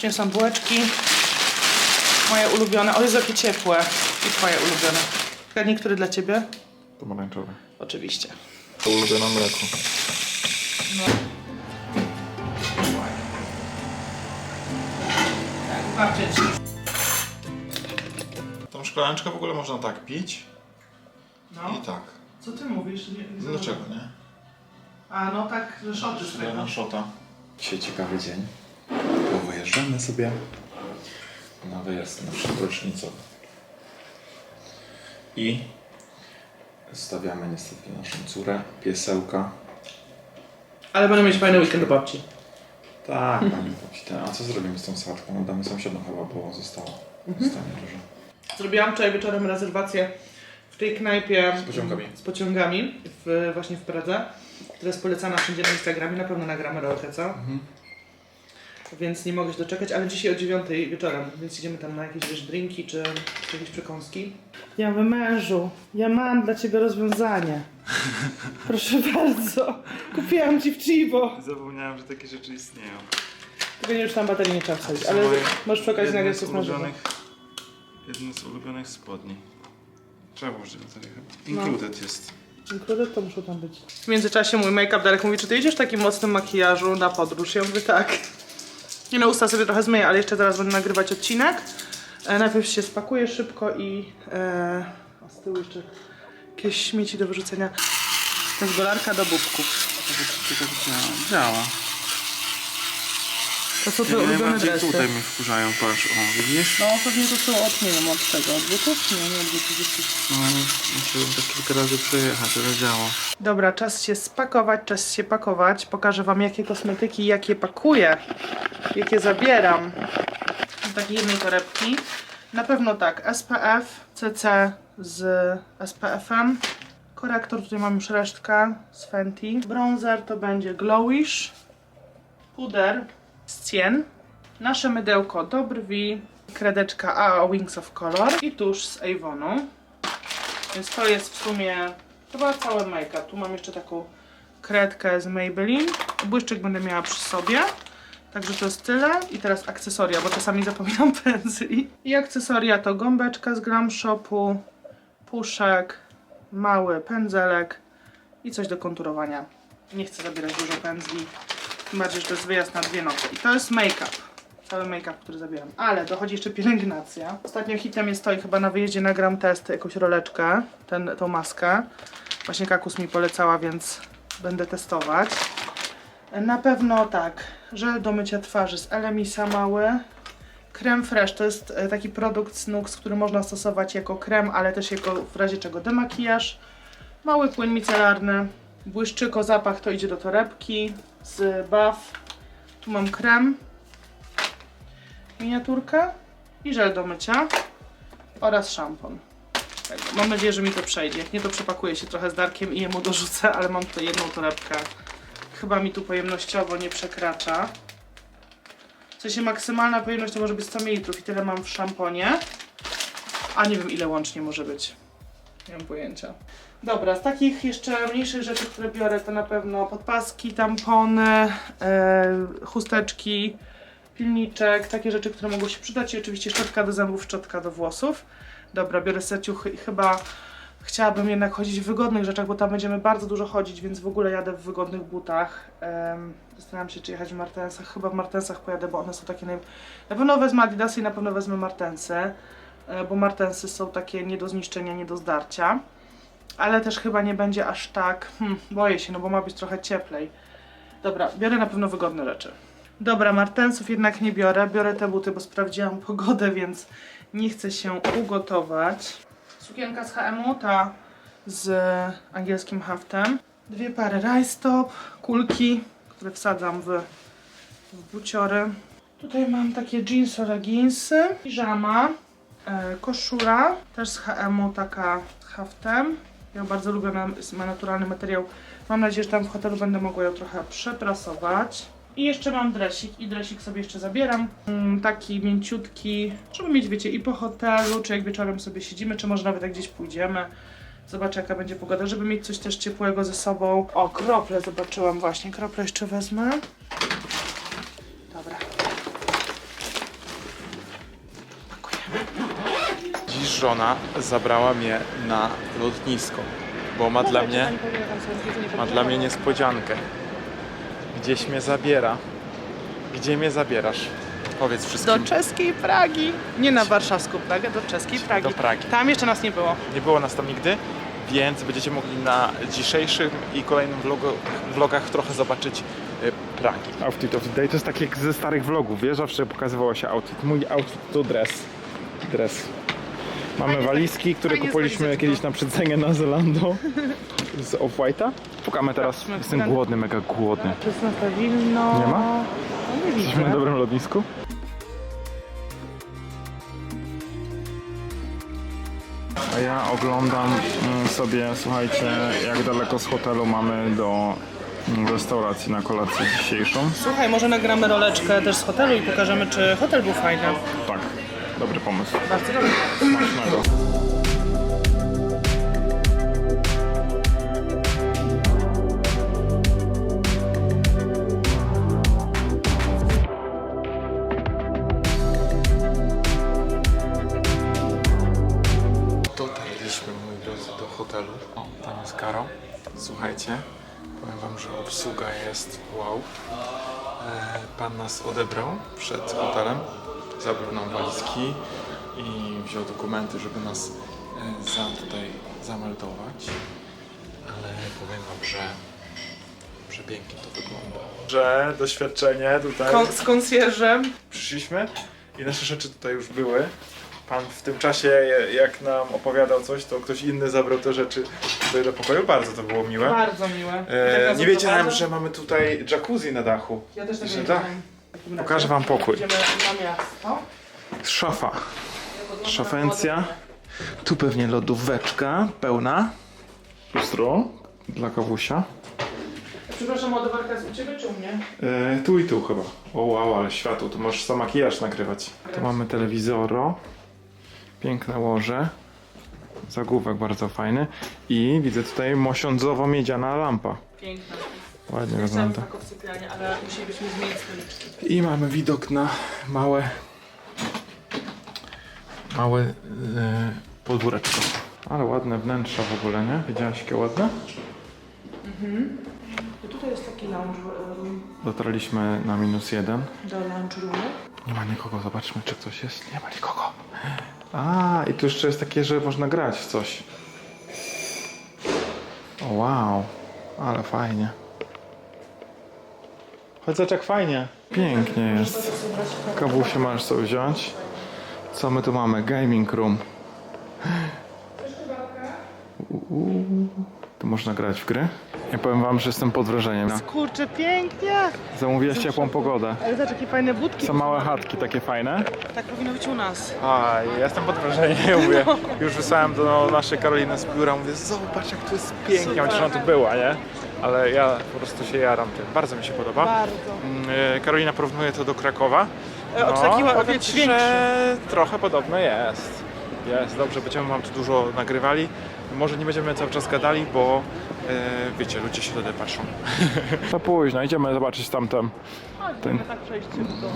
Przyniosłam bułeczki. Moje ulubione. O, jest jakie ciepłe. I twoje ulubione. Zgadnij, który dla ciebie? Pomarańczowy. Oczywiście. To ulubione mleko. Tak, babcie. Tą szklaneczkę w ogóle można tak pić No. i tak. Co ty mówisz? Nie, nie Dlaczego nie? A, no tak, że szoty z tego. Na szota. Dzisiaj ciekawy dzień, wyjeżdżamy sobie na wyjazd nasz rocznicowy. I stawiamy niestety naszą córę, piesełka. Ale będę mieć fajny weekend do babci. Tak, mamy babci ten. A co zrobimy z tą sałatką? No damy sąsiadom chyba, bo zostało. Zostanie dużo. Zrobiłam wczoraj wieczorem rezerwację w tej knajpie Z pociągami. z pociągami w, właśnie w Pradze, która jest polecana wszędzie na Instagramie, na pewno nagramy rolkę, co? Więc nie mogę się doczekać, ale dzisiaj o 9 wieczorem, więc idziemy tam na jakieś wiesz, drinki czy, czy jakieś przekąski. Ja mężu, ja mam dla ciebie rozwiązanie. Proszę bardzo, kupiłam ci w Chibo. Zapomniałem, że takie rzeczy istnieją. Tylko nie już tam baterii nie trzeba wsadzić, ale moje możesz Jedne nagrać z coś na żywo. ulubionych, jedne z ulubionych spodni. Trzeba włożyć baterię chyba. No. Included jest. Included to muszą tam być. W międzyczasie mój make-up Darek mówi, czy ty idziesz w takim mocnym makijażu na podróż? Ja mówię tak. Nie no, usta sobie trochę zmyję, ale jeszcze zaraz będę nagrywać odcinek. E, najpierw się spakuję szybko i... E, a z tyłu jeszcze jakieś śmieci do wyrzucenia. To jest golarka do bubków. Działa. To są twoje ulubione Najbardziej dresy. tutaj mnie wkurzają, patrz, o, widzisz? No pewnie to są od, nie wiem, od tego, od butów? Nie, nie od butów. No, musiałem tak kilka razy przejechać, ale działa. Dobra, czas się spakować, czas się pakować. Pokażę wam jakie kosmetyki, jakie pakuję, jakie zabieram z takiej jednej torebki. Na pewno tak, SPF, CC z SPF-em. Korektor, tutaj mam już resztkę z Fenty. Bronzer to będzie Glowish. Puder z Cien. Nasze mydełko do brwi. Kredeczka AA Wings of Color. I tusz z Avonu. Więc to jest w sumie chyba cały make-up. Tu mam jeszcze taką kredkę z Maybelline. Błyszczyk będę miała przy sobie. Także to jest tyle. I teraz akcesoria, bo czasami zapominam pędzli. I akcesoria to gąbeczka z Glam Shopu, puszek, mały pędzelek i coś do konturowania. Nie chcę zabierać dużo pędzli. Tym bardziej, że to jest wyjazd na dwie noce. I to jest make-up. Cały make-up, który zabieram. Ale dochodzi jeszcze pielęgnacja. Ostatnio hitem jest to i chyba na wyjeździe nagram test, jakąś roleczkę, ten, tą maskę. Właśnie Kakus mi polecała, więc będę testować. Na pewno tak, żel do mycia twarzy z Elemisa mały. Krem Fresh to jest e, taki produkt z Nux, który można stosować jako krem, ale też jako w razie czego demakijaż. Mały płyn micelarny. Błyszczyko zapach to idzie do torebki z Buff. Tu mam krem miniaturkę i żel do mycia oraz szampon. Mam nadzieję, że mi to przejdzie. Jak nie, to przepakuję się trochę z Darkiem i jemu dorzucę, ale mam tutaj jedną torebkę. Chyba mi tu pojemnościowo nie przekracza. W sensie maksymalna pojemność to może być 100 ml i tyle mam w szamponie. A nie wiem ile łącznie może być. Nie mam pojęcia. Dobra, z takich jeszcze mniejszych rzeczy, które biorę, to na pewno podpaski, tampony, e, chusteczki, pilniczek, takie rzeczy, które mogą się przydać i oczywiście szczotka do zębów, szczotka do włosów. Dobra, biorę seciuchy i chyba chciałabym jednak chodzić w wygodnych rzeczach, bo tam będziemy bardzo dużo chodzić, więc w ogóle jadę w wygodnych butach. Zastanawiam się, czy jechać w Martensach. Chyba w Martensach pojadę, bo one są takie naj... Na pewno wezmę Adidasy i na pewno wezmę Martensy, bo Martensy są takie nie do zniszczenia, nie do zdarcia. Ale też chyba nie będzie aż tak, hmm, boję się, no bo ma być trochę cieplej. Dobra, biorę na pewno wygodne rzeczy. Dobra, martensów jednak nie biorę. Biorę te buty, bo sprawdziłam pogodę, więc nie chcę się ugotować. Sukienka z H&M, ta z angielskim haftem. Dwie pary rajstop, kulki, które wsadzam w, w buciory. Tutaj mam takie jeansy, piżama, e, koszula, też z H&M, taka z haftem. Ja bardzo lubię, ma naturalny materiał. Mam nadzieję, że tam w hotelu będę mogła ją trochę przeprasować. I jeszcze mam dresik i dresik sobie jeszcze zabieram. Mm, taki mięciutki, żeby mieć, wiecie, i po hotelu, czy jak wieczorem sobie siedzimy, czy może nawet jak gdzieś pójdziemy. Zobaczę jaka będzie pogoda, żeby mieć coś też ciepłego ze sobą. O, krople zobaczyłam właśnie, krople jeszcze wezmę. Żona zabrała mnie na lotnisko, bo ma dla mnie, ma dla mnie niespodziankę. Gdzieś mnie zabiera. Gdzie mnie zabierasz? Powiedz Do wszystkim. czeskiej Pragi. Nie na warszawską Pragę, do czeskiej Pragi. Do Pragi. Tam jeszcze nas nie było. Nie było nas tam nigdy, więc będziecie mogli na dzisiejszym i kolejnym vlogu, vlogach trochę zobaczyć y, Pragi. Outfit of the day to jest tak jak ze starych vlogów, wiesz? Zawsze pokazywało się outfit. Mój outfit to dress. Dress. Mamy walizki, które fajnie kupiliśmy kiedyś na przecenie na Zalando z Off-White'a. Pukamy teraz. Sprawdźmy, Jestem głodny, mega głodny. To jest na Pewilno. Nie ma? No nie Jesteśmy na widzę. dobrym lotnisku? A ja oglądam mm, sobie, słuchajcie, jak daleko z hotelu mamy do mm, restauracji na kolację dzisiejszą. Słuchaj, może nagramy roleczkę też z hotelu i pokażemy, czy hotel był fajny. Tak, dobry pomysł. Bardzo dobry. Smacznego. Dotarliśmy, moi drodzy, do hotelu. O, tam jest Karo. Słuchajcie, powiem wam, że obsługa jest wow. E, Pan nas odebrał przed hotelem, zabrał nam walizki i wziął dokumenty, żeby nas e, za tutaj zameldować. Ale powiem wam, że przepięknie to wygląda. Że doświadczenie tutaj. Kon- z konsjerżem. Przyszliśmy i nasze rzeczy tutaj już były. Pan w tym czasie, jak nam opowiadał coś, to ktoś inny zabrał te rzeczy tutaj do pokoju. Bardzo to było miłe. Bardzo miłe. E, nie wiedziałem, że mamy tutaj jacuzzi na dachu. Ja też tak nie tak. Pokażę wam pokój. Szafa. Szafencja. Tu pewnie lodóweczka pełna. Lustro dla kawusia. Przepraszam, ładowarka jest u Ciebie czy u mnie? E, tu i tu chyba. O wow, ale światło, tu możesz sam makijaż nagrywać. Tu mamy telewizoro. Piękne łoże. Zagłówek bardzo fajny. I widzę tutaj mosiądzowo-miedziana lampa. Piękna. Ładnie Chciałam wygląda. taką w sypialni, ale musielibyśmy zmienić stoliczki. I mamy widok na małe małe e, podwóreczko. Ale ładne wnętrza w ogóle, nie? Widziałaś jakie ładne? I tutaj jest taki lounge room Dotarliśmy na minus jeden. do lounge roomu. Nie ma nikogo, zobaczmy czy ktoś jest. Nie ma nikogo. A, i tu jeszcze jest takie, że można grać w coś. O, wow, ale fajnie. Chodź zobacz jak fajnie. Pięknie jest. Kawusie możesz sobie wziąć. Co my tu mamy? Gaming room. Uuu. Tu można grać w gry. Ja powiem wam, że jestem pod wrażeniem. Kurczę, pięknie! Zamówiłaś ciepłą pogodę. Ale zobacz, jakie fajne budki. Są małe chatki takie fajne. Tak powinno być u nas. A, ja jestem pod wrażeniem, ja mówię. Już wysłałem do naszej Karoliny z biura, mówię, zobacz jak tu jest pięknie, chociaż ona tu była, nie? Ale ja po prostu się jaram tym. Bardzo mi się podoba. Bardzo. Mm, e, Karolina porównuje to do Krakowa. E, o, taki ła- o powiem wiele ci, większy. że trochę podobne jest. Jest, dobrze, będziemy wam tu dużo nagrywali. Może nie będziemy cały czas gadali, bo e, wiecie, ludzie się wtedy patrzą. To późno, idziemy zobaczyć tamten. Ten... tak przejście domu.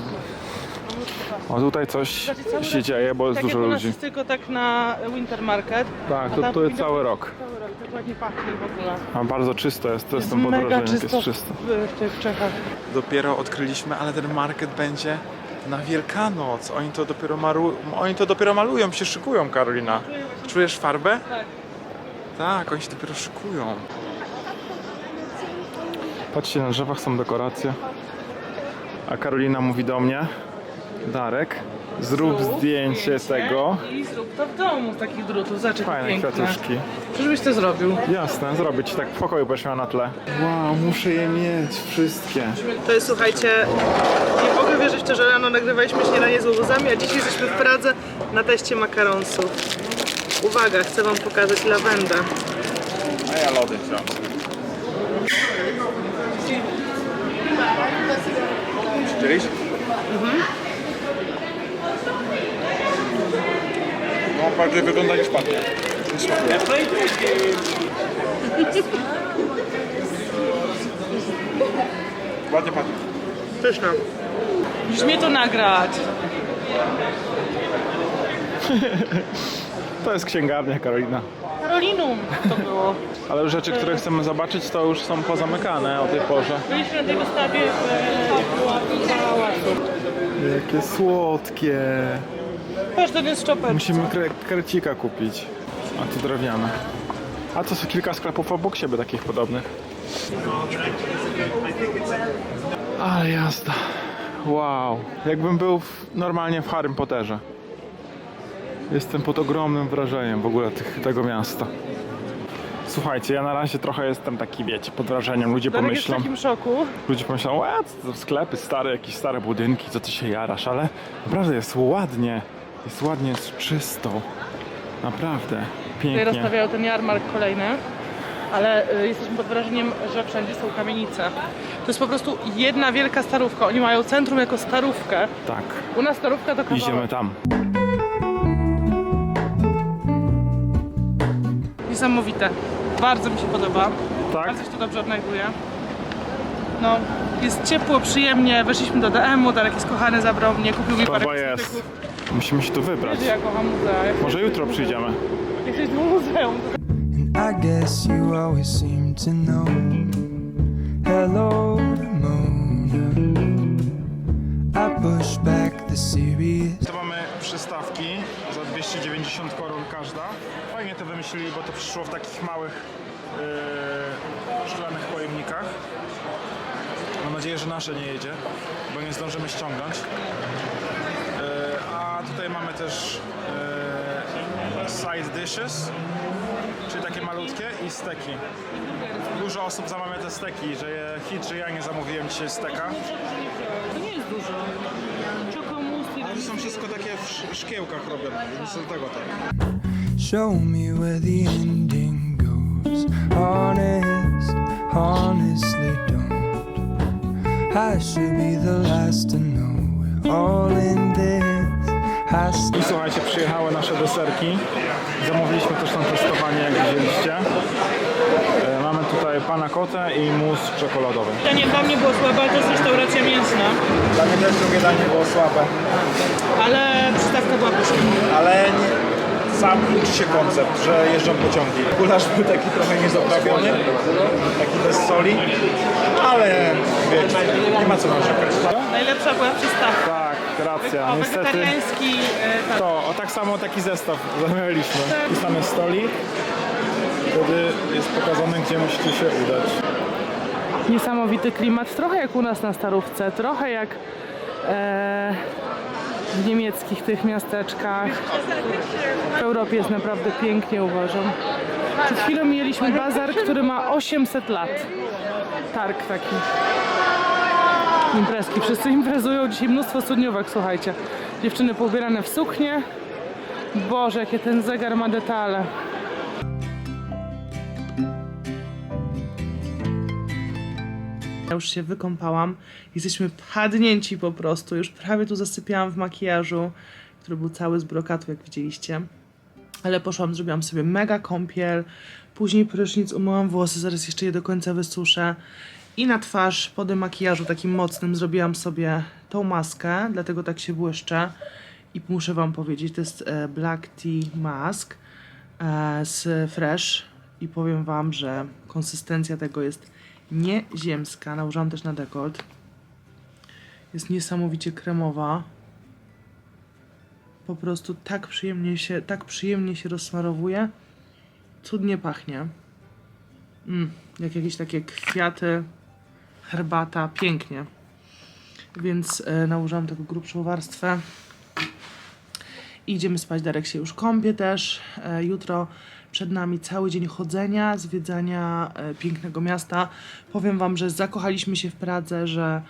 O, tutaj coś Znaczy, cały się rok- dzieje, bo jest Tak jak dużo u nas ludzi. jest tylko tak na Winter Market. Tak, a to, tam jest cały rok. Cały rok, tak ładnie pachnie w ogóle. A bardzo czysto jest, to Jest jestem pod mega wrażeniem, jak czysto jest czysto. w, w tych Czechach. Dopiero odkryliśmy, ale ten market będzie na Wielkanoc. Oni to dopiero, maru... Oni to dopiero malują, się szykują, Karolina. Czujesz farbę? Tak. Tak, oni się dopiero szykują. Patrzcie, na drzewach są dekoracje. A Karolina mówi do mnie, Darek, zrób zdjęcie tego. I zrób to w domu z takich drutów. Zobacz, jakie Fajne piękne. kwiatuszki. Czyżbyś to zrobił? Jasne, zrobić tak w pokoju będziesz miała na tle. Wow, muszę je mieć, wszystkie. To jest, słuchajcie, nie mogę wierzyć w to, że rano nagrywaliśmy śniadanie z łobuzami, a dzisiaj jesteśmy w Pradze na teście makaronsów. Uwaga, chcę wam pokazać lawendę. A ja lody chciałem. Przydzielić? No, bardziej wygląda niż pachnie. Ładnie pachnie. Pyszna. Musisz mnie to nagrać. To jest księgarnia Karolina. Karolinum to było. Ale już rzeczy, które chcemy zobaczyć, to już są pozamykane o tej porze. Byliśmy na tej wystawie w pałacu. Jakie słodkie. Ten jest czoper. Musimy kre krecika kupić. A tu drewniane. A to są kilka sklepów obok siebie takich podobnych. Ale jazda. Wow. Jakbym był w, normalnie w Harrym Potterze. Jestem pod ogromnym wrażeniem w ogóle tych, tego miasta. Słuchajcie, ja na razie trochę jestem taki, wiecie, pod wrażeniem. Ludzie Darek jest w pomyślą, takim szoku. ludzie pomyślą, a co to sklepy stare, jakieś stare budynki, co ty się jarasz, ale naprawdę jest ładnie. Jest ładnie, jest czysto. Naprawdę. Tutaj Pięknie. rozstawiają ten jarmark kolejny. Ale y, jesteśmy pod wrażeniem, że wszędzie są kamienice. To jest po prostu jedna wielka starówka. Oni mają centrum jako starówkę. Tak. U nas starówka to kawałek. Idziemy tam. Niesamowite. Bardzo mi się podoba. Tak? Bardzo się to dobrze odnajduje. No, jest ciepło, przyjemnie. Weszliśmy do DM-u, Darek jest kochany, zabrał mnie, kupił mi parę Chyba jest. kosmetyków. Musimy się tu wybrać. Wiecie, ja kocham muzea. Jak Może jutro przyjdziemy. jesteś do muzeum, I guess you always seem to know. Hello, moon. I push back the serious. Tu mamy przystawki za 290 koron każda. Fajnie to wymyślili, bo to przyszło w takich małych yy, szklanych pojemnikach. Mam nadzieję, że nasze nie jedzie, bo nie zdążymy ściągnąć. Yy, a tutaj mamy też yy, side dishes, czyli takie malutkie i steki. Dużo osób zamawia te steki, że je hit, że ja nie zamówiłem dzisiaj steka. To nie jest dużo. Czokomus i One są wszystko takie w sz- szkiełkach robione, więc z tego tak. Show me where the ending goes. Honest, honestly. I should be the last to know. We're all in this. I I słuchajcie, przyjechały nasze deserki. Zamówiliśmy też na testowanie, jak widzieliście. E, Mamy tutaj pana kotę i mus czekoladowy. Danie dla mnie było słabe, ale to jest restauracja mięsna. Dla mnie też drugie danie było słabe, Ale przystawka była pyszna. ale nie, sam liczy się koncept, że jeżdżą pociągi. Gulasz był taki trochę niezaprawiony, taki bez soli, ale wiecie, nie ma co narzekać. Najlepsza była przystawka. Tak, racja. O, Niestety wegetariański, e, tak. to, o tak samo taki zestaw zamawialiśmy. I same stolik. Wtedy jest pokazane, gdzie musicie się udać. Niesamowity klimat, trochę jak u nas na Starówce, trochę jak e, w niemieckich tych miasteczkach. W Europie jest naprawdę pięknie, uważam. Przed chwilą mieliśmy bazar, który ma 800 lat. Targ taki. Imprezki, wszyscy imprezują, dzisiaj mnóstwo studniówek, słuchajcie. Dziewczyny poubierane w suknie. Boże, jakie ten zegar ma detale. Ja już się wykąpałam. Jesteśmy padnięci po prostu. Już prawie tu zasypiałam w makijażu, który był cały z brokatu, jak widzieliście. Ale poszłam, zrobiłam sobie mega kąpiel. Później prysznic, umyłam włosy, zaraz jeszcze je do końca wysuszę. I na twarz, po makijażu takim mocnym, zrobiłam sobie tą maskę, dlatego tak się błyszczę. I muszę wam powiedzieć, to jest e, Black Tea Mask e, z Fresh. I powiem wam, że konsystencja tego jest nieziemska. Nałożyłam też na dekolt. Jest niesamowicie kremowa. Po prostu tak przyjemnie się, tak przyjemnie się rozsmarowuje. Cudnie pachnie. Mm, jak jakieś takie kwiaty, herbata, pięknie. Więc e, nałożyłam taką grubszą warstwę. Idziemy spać, Darek się już kąpie też. E, jutro przed nami cały dzień chodzenia, zwiedzania e, pięknego miasta. Powiem Wam, że zakochaliśmy się w Pradze, że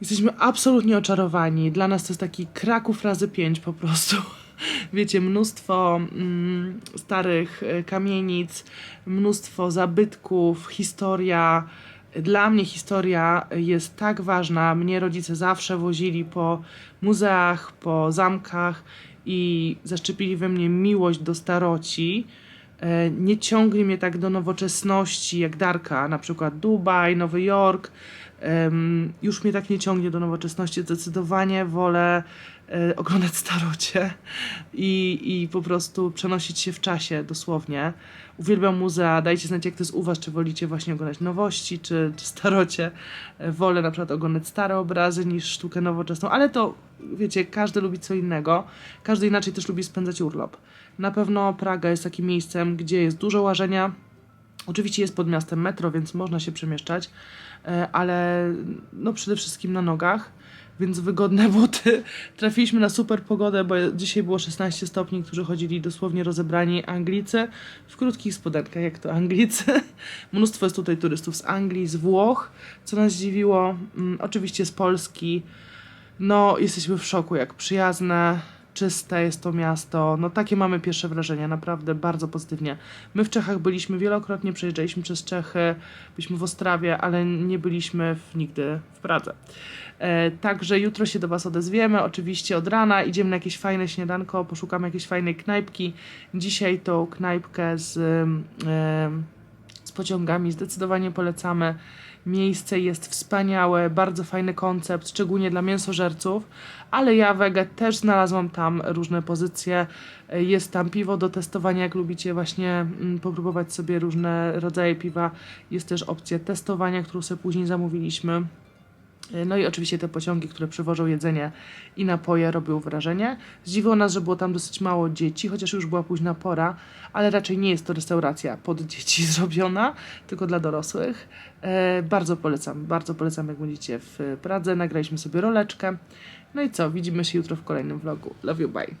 jesteśmy absolutnie oczarowani. Dla nas to jest taki Kraków razy pięć po prostu. Wiecie, mnóstwo mm, starych e, kamienic, mnóstwo zabytków, historia. Dla mnie historia jest tak ważna. Mnie rodzice zawsze wozili po muzeach, po zamkach i zaszczepili we mnie miłość do staroci. E, Nie ciągnie mnie tak do nowoczesności jak Darka, na przykład Dubaj, Nowy Jork, już mnie tak nie ciągnie do nowoczesności. Zdecydowanie wolę e, oglądać starocie i, i po prostu przenosić się w czasie dosłownie. Uwielbiam muzea, dajcie znać jak to jest u was, czy wolicie właśnie oglądać nowości, czy, czy starocie. E, Wolę na przykład oglądać stare obrazy niż sztukę nowoczesną, ale to wiecie, każdy lubi co innego, każdy inaczej też lubi spędzać urlop. Na pewno Praga jest takim miejscem, gdzie jest dużo łażenia, Oczywiście jest pod miastem metro, więc można się przemieszczać, e, ale no przede wszystkim na nogach, więc wygodne buty. Trafiliśmy na super pogodę, bo dzisiaj było 16 stopni, którzy chodzili dosłownie rozebrani Anglicy w krótkich spodenkach, jak to Anglicy. Mnóstwo jest tutaj turystów z Anglii, z Włoch, co nas zdziwiło. Mm, Oczywiście z Polski. No, jesteśmy w szoku, jak przyjazne, czyste jest to miasto. No, takie mamy pierwsze wrażenia, naprawdę bardzo pozytywnie. My w Czechach byliśmy wielokrotnie, przejeżdżaliśmy przez Czechy, byliśmy w Ostrawie, ale nie byliśmy w, nigdy w Pradze. E, także jutro się do Was odezwiemy, oczywiście od rana, idziemy na jakieś fajne śniadanko, poszukamy jakiejś fajnej knajpki. Dzisiaj tą knajpkę z, em, z pociągami zdecydowanie polecamy. Miejsce jest wspaniałe, bardzo fajny koncept, szczególnie dla mięsożerców, ale ja wege też znalazłam tam różne pozycje. Jest tam piwo do testowania, jak lubicie właśnie mm, popróbować sobie różne rodzaje piwa. Jest też opcja testowania, którą sobie później zamówiliśmy. No i oczywiście te pociągi, które przywożą jedzenie i napoje, robią wrażenie. Zdziwiło nas, że było tam dosyć mało dzieci, chociaż już była późna pora, ale raczej nie jest to restauracja pod dzieci zrobiona, tylko dla dorosłych. E, bardzo polecam, bardzo polecam, jak będziecie w Pradze. Nagraliśmy sobie roleczkę. No i co, widzimy się jutro w kolejnym vlogu. Love you, bye.